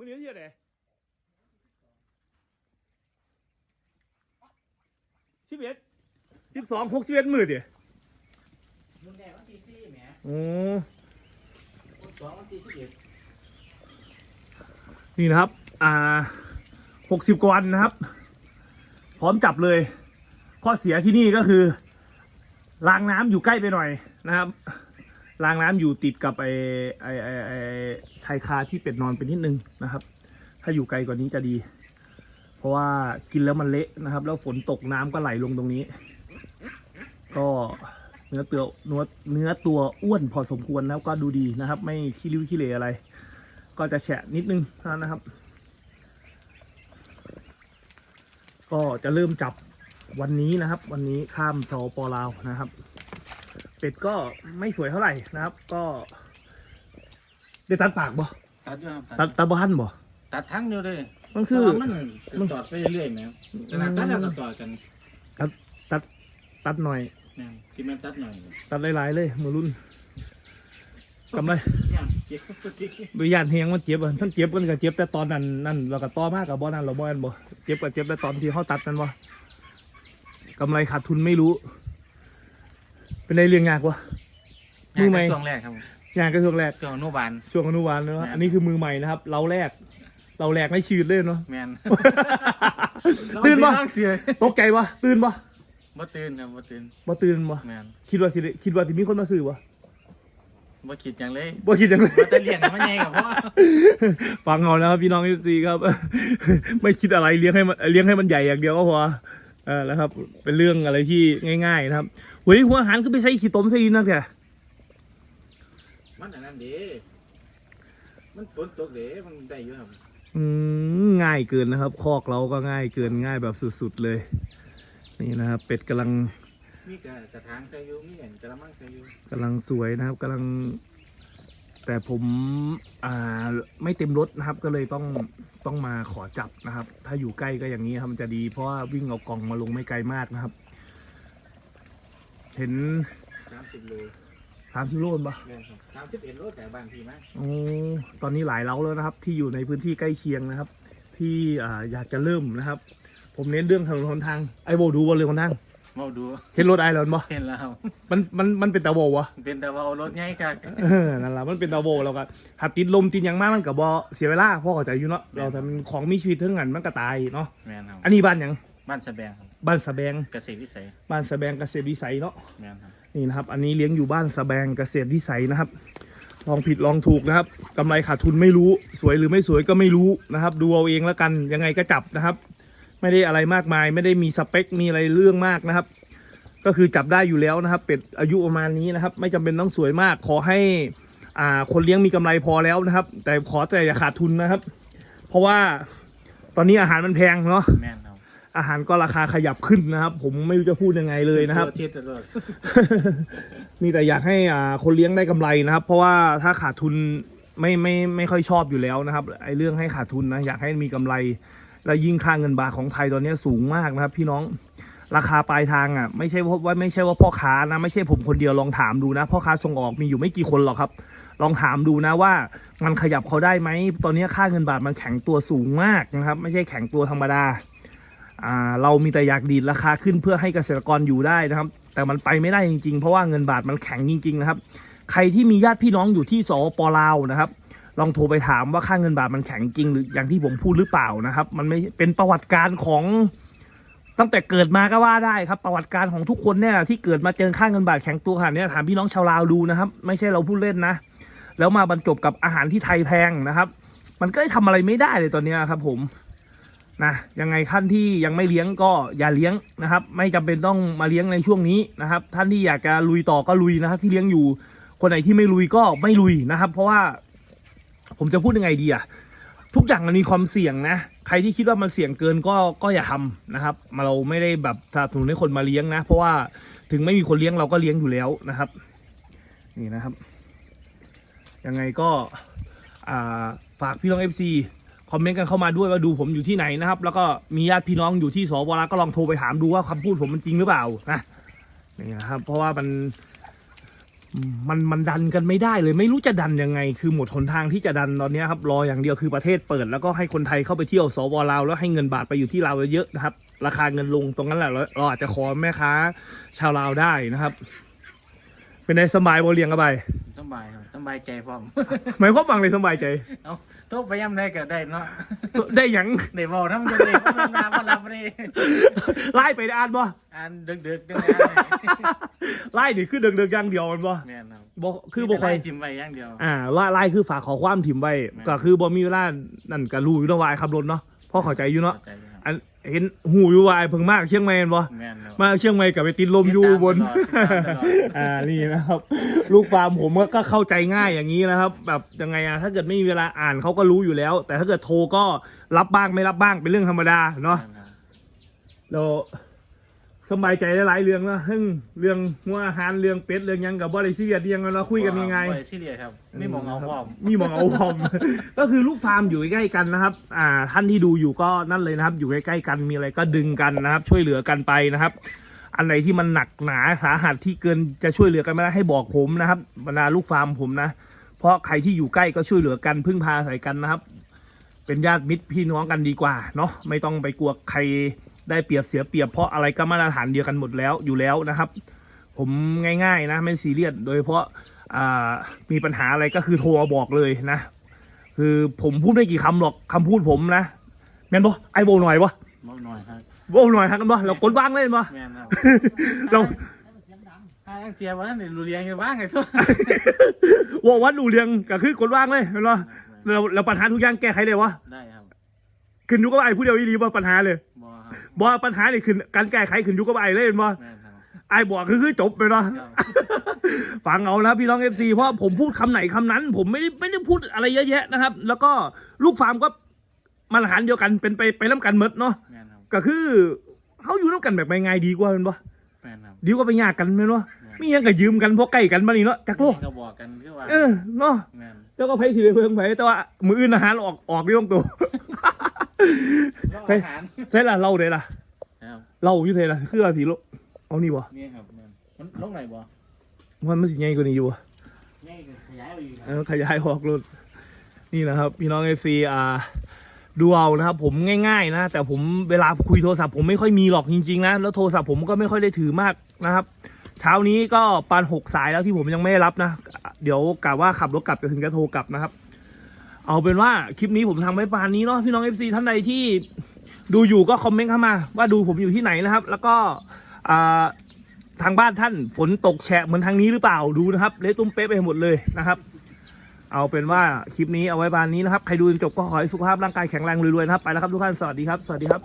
มื้อนี้วันที่อะไหรสิบเอ็ดสิบสองหกสิบเอ็ดมื้อดิมึงแดงวันที่สี่แหมโอ้คนสองวันที่สิบเอ็ดนี่นะครับ อ่าหกสิบกว่าวันนะครับ พร้อมจับเลย ข้อเสียที่นี่ก็คือรางน้ำอยู่ใกล้ไปหน่อยนะครับรางน้ำอยู่ติดกับไอ้ไอ้ไอ้ไอ้ชายคาที่เป็ดนอนเป็นนิดนึงนะครับ ถ้าอยู่ไกลกว่านี้จะดี เพราะว่ากินแล้วมันเละนะครับ แล้วฝนตกน้ำก็ไหลลงตรงนี้ ก็เนื้อตัวเนื้อเนื้อตัวอ้วนพอสมควรแล้วก็ดูดีนะครับ ไม่ขี้ริ้วขี้เหร่อะไร ก็จะแฉะนิดนึงนะครับ ก็จะเริ่มจับวันนี้นะครับ วันนี้ข้ามสปลาวนะครับ เป็ดก็ไม่สวยเท่าไหร่นะครับ ก็ ได้ตัดปากบ่ตัดอยู่ครับตัดตัดบ้านบ่ตัดทั้งเดียวเลยมันคือแต่ว่ามันต่อดไปเรื่อยๆแหมขนาดตัดแล้วก็ต่อกันตัดหน่อยแหมที่แม่นตัดหน่อย ตัดหลายๆเลยมือรุ่นกำไรเนี่ยเก็บสุดที่บริยานเฮียงมันเจ็บอะท่านเจ็บกันก็เจ็บแต่ตอนนั้นนั่นเราก็ต่อมากกับบ่นั่นเราบ่แม่นบ่เจ็บก็เจ็บแต่ตอนที่เขาตัดนั่นบ่กำไรขาดทุนไม่รู้ เป็นไรเรื่องยากวะมือใหม่ช่วงแรกครับ ยากก็ช่วงแรกช่วงอนุบาล ช่วงอนุบาลเนาะแม่น อันนี้คือมือใหม่นะครับ เราแรก เราแรกไม่ชีวิตเลยเนาะ แมนตื่นปะเสียตกใจปะตื่นปะบ่ตื่นครับบ่ตื่นบ่ตื่นปะแมนคิดว่าสิได้คิดว่าสิมีคนมาซื้อปะบ่คิดอย่างเลยบ่คิดจังเลย บ่แต่เลี้ยงมันใหญ่กับพ่อฟังเอานะครับพี่น้องเอฟซีครับ ไม่คิดอะไรเลี้ยงให้มันเลี้ยงให้มันใหญ่อย่างเดียวก็พอเออแล้วครับ เป็นเรื่องอะไรที่ง่าย ๆ นะครับเฮ้ยหัวอาหารก็ไปใส่ขี้ต้มใส่นักแกมั นอันนั้นเด้มันฝนตกเด้มันได้อยู่ครับอืมง่ายเกินนะครับ คอกเราก็ง่ายเกินง่ายแบบสุดๆเลย นี่นะครับ เป็ดกำลังมีกระกระถางใส่อยู่มีอันกระมังใส่อยู่กำลังสวยนะครับกำลัง แต่ผมอ่าไม่เต็มรถนะครับ ก็เลยต้องต้องมาขอจับนะครับ ถ้าอยู่ใกล้ก็อย่างนี้ครับมันจะดีเพราะว่าวิ่งเอากล่องมาลงไม่ไกลมากนะครับ เห็น30โล สามสิบโลนปะแม่นครับ31โลแต่บางทีมั้ยโอ้ตอนนี้หลายเล้าแล้วนะครับ ที่อยู่ในพื้นที่ใกล้เคียงนะครับ ที่อ่าอยากจะเริ่มนะครับ ผมเน้นเรื่องถนนหนทางไอ้โบดูบนเรือคนทางเมาดูเห็นรถไอรอนปะเห็นแล้วครับมันมันมันเป็นตาโบวะเป็นแต่ว่าเอารถใหญ่กักเออนั่นแหละมันเป็นตาโบแล้วก็หัดติดลมติดหยังมากมันกับบอเสียเวลาพ่อเข้าใจอยู่เนาะเราแต่มันของมีชีวิตเท่านั้นมันก็ตายเนาะแม่นครับอันนี้บ้านหยังบ้านสะแบงครับบ้านสะแบงเกษตรวิสัยบ้านสะแบงเกษตรวิสัยเนาะแม่นครับ นี่นะครับ อันนี้เลี้ยงอยู่บ้านสะแบงเกษตรวิสัยนะครับ ลองผิดลองถูกนะครับกำไรขาดทุนไม่รู้ สวยหรือไม่สวยก็ไม่รู้นะครับ ดูเอาเองแล้วกัน ยังไงก็จับนะครับ ไม่ได้อะไรมากมาย ไม่ได้มีสเปค มีอะไรเรื่องมากนะครับ ก็คือจับได้อยู่แล้วนะครับ เป็ดอายุประมาณนี้นะครับ ไม่จำเป็นต้องสวยมาก ขอให้อ่าคนเลี้ยงมีกำไรพอแล้วนะครับ แต่ขอแต่อย่าขาดทุนนะครับ เพราะว่าตอนนี้อาหารมันแพงเนาะ อาหารก็ราคาขยับขึ้นนะครับ ผมไม่รู้จะพูดยังไงเลยนะครับ มีแต่อยากให้อ่าคนเลี้ยงได้กำไรนะครับ เพราะว่าถ้าขาดทุนไม่ไม่ไม่ค่อยชอบอยู่แล้วนะครับไอ้เรื่องให้ขาดทุนนะอยากให้มีกำไร และยิ่งค่าเงินบาทของไทยตอนนี้สูงมากนะครับ พี่น้องราคาปลายทางอะไม่ใช่ว่าไม่ใช่ว่าพ่อค้านะไม่ใช่ผมคนเดียวลองถามดูนะพ่อค้าส่งออกมีอยู่ไม่กี่คนหรอกครับ ลองถามดูนะว่ามันขยับเขาได้ไหมตอนนี้ค่าเงินบาทมันแข็งตัวสูงมากนะครับ ไม่ใช่แข็งตัวธรรมดา เรามีแต่อยากดีดราคาขึ้นเพื่อให้เกษตรกรอยู่ได้นะครับ แต่มันไปไม่ได้จริงๆ เพราะว่าเงินบาทมันแข็งจริงๆนะครับ ใครที่มีญาติพี่น้องอยู่ที่สปลาวนะครับ ลองโทรไปถามว่าค่าเงินบาทมันแข็งจริง หรืออย่างที่ผมพูดหรือเปล่านะครับ มันไม่เป็นประวัติการของตั้งแต่เกิดมาก็ว่าได้ครับประวัติการของทุกคนเนี่ยที่เกิดมาเจอค่าเงินบาทแข็งตัวขนาดนี้ถามพี่น้องชาวลาวดูนะครับ ไม่ใช่เราพูดเล่นนะ แล้วมาบรรจบกับอาหารที่ไทยแพงนะครับ มันก็ทำอะไรไม่ได้เลยตอนนี้ครับผม นะยังไงท่านที่ยังไม่เลี้ยงก็อย่าเลี้ยงนะครับ ไม่จำเป็นต้องมาเลี้ยงในช่วงนี้นะครับ ท่านที่อยากจะลุยต่อก็ลุยนะครับ ที่เลี้ยงอยู่ คนไหนที่ไม่ลุยก็ไม่ลุยนะครับ เพราะว่าผมจะพูดยังไงดีอะทุกอย่างมันมีความเสี่ยงนะ ใครที่คิดว่ามันเสี่ยงเกินก็ก็อย่าทำนะครับมาเราไม่ได้แบบสนับสนุนให้คนมาเลี้ยงนะ เพราะว่าถึงไม่มีคนเลี้ยงเราก็เลี้ยงอยู่แล้วนะครับ นี่นะครับ ยังไงก็ฝากพี่น้อง FC คอมเมนต์กันเข้ามาด้วยว่าดูผมอยู่ที่ไหนนะครับ แล้วก็มีญาติพี่น้องอยู่ที่สวรก็ลองโทรไปถามดูว่าคำพูดผมมันจริงหรือเปล่านะนี่นะครับ เพราะว่ามันมันมันดันกันไม่ได้เลยไม่รู้จะดันยังไง คือหมดหนทางที่จะดันตอนนี้ครับรออย่างเดียวคือประเทศเปิด แล้วก็ให้คนไทยเข้าไปเที่ยวสวลาวแล้วให้เงินบาทไปอยู่ที่ลาวเยอะนะครับ ราคาเงินลงตรงนั้นแหละเราอาจจะขอแม่ค้าชาวลาวได้นะครับ เป็นในสบายบเลียงกันไปสบายครับสบายใจพร้อมหมายความว่าเลยสบายใจเอาโทษไปย่ำได้ก็ได้เนาะได้หยังได้บอกน้ำจะได้ก็น้ำมารับเลยไล่ไปได้อ่านบ่อ่านดึกดึกๆดึกไล่นี่คือเดิกๆอย่างเดียวมันบ่แม่นครับบ่คือบ่ค่อยได้จิ้มไว้อย่างเดียวอ่าว่าไล่คือฝากขอความถิ่มไว้แม่นก็คือบ่มีเวลานั่นก็รู้อยู่เนาะวายขับรถเนาะพ่อเข้าใจอยู่เนาะ เห็นหูอยู่วายเพิ่งมากเชียงใหม่แม่นบ่แม่นครับมาเชียงใหม่กับไปติดลมอยู่บน ติดตามตลอดติดตามตลอด อ่านี่นะครับ ลูกฟาร์มผมก็ก็เข้าใจง่ายอย่างนี้นะครับ แบบยังไงอะถ้าเกิดไม่มีเวลาอ่านเขาก็รู้อยู่แล้ว แต่ถ้าเกิดโทรก็รับบ้างไม่รับบ้างเป็นเรื่องธรรมดาเนาะแม่นครับเรา สบายใจหลายๆเรื่องนะฮึ่งเรื่องหัวอาหารเรื่องเป็ดเรื่องหยังกับบ่ได้ซีเรียสอิหยังกันเราคุยกันยังไง บ่ด้ซีเรียสครับไม่มองเอาพร้อมมีมองเอาพร้อม ก็คือลูกฟาร์มอยู่ใกล้ๆกันนะครับ อ่า ท่านที่ดูอยู่ก็นั่นเลยนะครับ อยู่ใกล้ๆกันมีอะไรก็ดึงกันนะครับ ช่วยเหลือกันไปนะครับ อันไหนที่มันหนักหนาสาหัสที่เกินจะช่วยเหลือกันไม่ได้ให้บอกผมนะครับบรรดาลูกฟาร์มผมนะ เพราะใครที่อยู่ใกล้ก็ช่วยเหลือกันพึ่งพาใส่กันนะครับ เป็นญาติมิตรพี่น้องกันดีกว่าเนาะไม่ต้องไปกลัวใคร ได้เปรียบเสียเปรียบเพราะอะไรก็มาตรฐานเดียวกันหมดแล้วอยู่แล้วนะครับ ผมง่าย ๆ นะไม่ซีเรียสโดยเฉพาะอ่ามีปัญหาอะไรก็คือโทรมาบอกเลยนะ คือผมพูดไม่กี่คำหรอกคำพูดผมนะแมนบอไอโบหน่อยวะบ่หน่อยครับโบหน่อยครับกันบอเรากดว่างเล่นบอแม่นครับเราถ้ายังเทียบว่าเนี่ยรู้เรียงกันบ้างไงทุกว่าวัดดูเรียงก็คือกดว่างเลยแม่นบอเราเราปัญหาทุกอย่างแก้ไขได้วะได้ครับขึ้นอยู่กับไอผู้เดียวอีรีว่าปัญหาเลย บ่ครับบอปัญหานี่ขึ้นการแก้ไขขึ้นอยู่กับไอเลยแม่นบอแม่นครับ ไอบอกคือคือจบไปเนาะครับ ฟังเอานะพี่น้องเอฟซีเพราะผมพูดคำไหนคำนั้น ผมไม่ได้ไม่ได้พูดอะไรเยอะแยะนะครับ แล้วก็ลูกฟาร์มก็มาตรฐานเดียวกันเป็นไปไปน้ำกันเมดเนาะแม่นครับก็คือเขาอยู่น้ำกันแบบง่ายๆดีกว่าเป็นปะแม่นครับดีกว่าไปยากกันเป็นปะมีหยังก็ยืมกันเพราะใกล้กันมานี่เนาะจักโลกก็บอกกันคือว่าเออเนาะ แม่น เจ้าก็ไพ่สิได้เพิ่งไผแต่ว่ามืออื่นอาหารออกออกเรื่องตัว รออาหารเสร็จละเล่าได้ละครับเล่าอยู่เท่ละคือว่าสิโลเอานี่บ่นี่ครับแม่นมันลงไหนบ่มันมันสิใหญ่กว่านี้อยู่บ่นี่ขยายเอาอีกคเอรับอขยายออกรถนี่นะครับ พี่น้องเอฟซีอ่าดูเอานะครับ ผมง่าย ๆ นะ แต่ผมเวลาคุยโทรศัพท์ผมไม่ค่อยมีหรอกจริงๆนะแล้วโทรศัพท์ผมก็ไม่ค่อยได้ถือมากนะครับ เช้านี้ก็ปานหกสายแล้วที่ผมยังไม่ได้รับนะ เดี๋ยวกะว่าขับรถกลับจะถึงจะโทรกลับนะครับ เอาเป็นว่าคลิปนี้ผมทำไว้ปานนี้เนาะพี่น้องเอฟซีท่านใดที่ดูอยู่ก็คอมเมนต์เข้ามา ว่าดูผมอยู่ที่ไหนนะครับ แล้วก็ทางบ้านท่านฝนตกแฉะเหมือนทางนี้หรือเปล่าดูนะครับเละตุ้มเป๊ะไปหมดเลยนะครับ เอาเป็นว่าคลิปนี้เอาไว้บานนี้นะครับ ใครดูจนจบก็ขอให้สุขภาพร่างกายแข็งแรงรวยๆนะครับ ไปแล้วครับทุกท่านสวัสดีครับ สวัสดีครับ